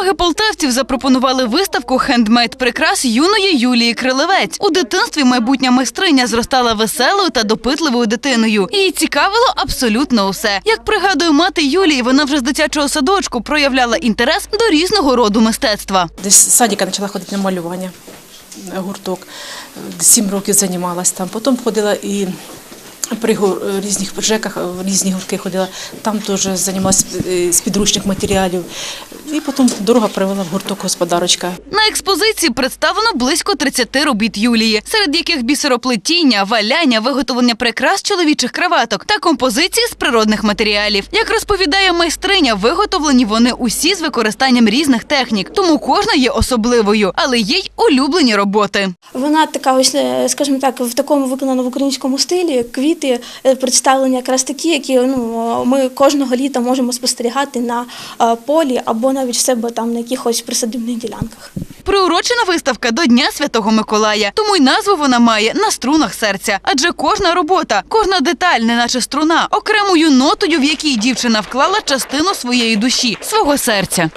уваги полтавців запропонували виставку хендмейд прикрас юної Юлії Крилевець. У дитинстві майбутня майстриня зростала веселою та допитливою дитиною. Її цікавило абсолютно усе. Як пригадує мати Юлії, вона вже з дитячого садочку проявляла інтерес до різного роду мистецтва. Десь з садика почала ходити на малювання, гурток. Сім років займалась там. Потім ходила і при різних ЖЕКах, в різні гуртки ходила. Там теж займалася е, з підручних матеріалів. І потім дорога привела в гурток господарочка. На експозиції представлено близько 30 робіт Юлії, серед яких бісероплетіння, валяння, виготовлення прикрас чоловічих краваток та композиції з природних матеріалів. Як розповідає майстриня, виготовлені вони усі з використанням різних технік, тому кожна є особливою, але є й улюблені роботи. Вона така, ось, е, скажімо так, в такому виконано в українському стилі. Квіти е, представлені якраз такі, які ну ми кожного літа можемо спостерігати на е, полі або навіть від себе там на якихось присадибних ділянках. Приурочена виставка до Дня Святого Миколая, тому й назву вона має на струнах серця. Адже кожна робота, кожна деталь, неначе струна, окремою нотою, в якій дівчина вклала частину своєї душі, свого серця.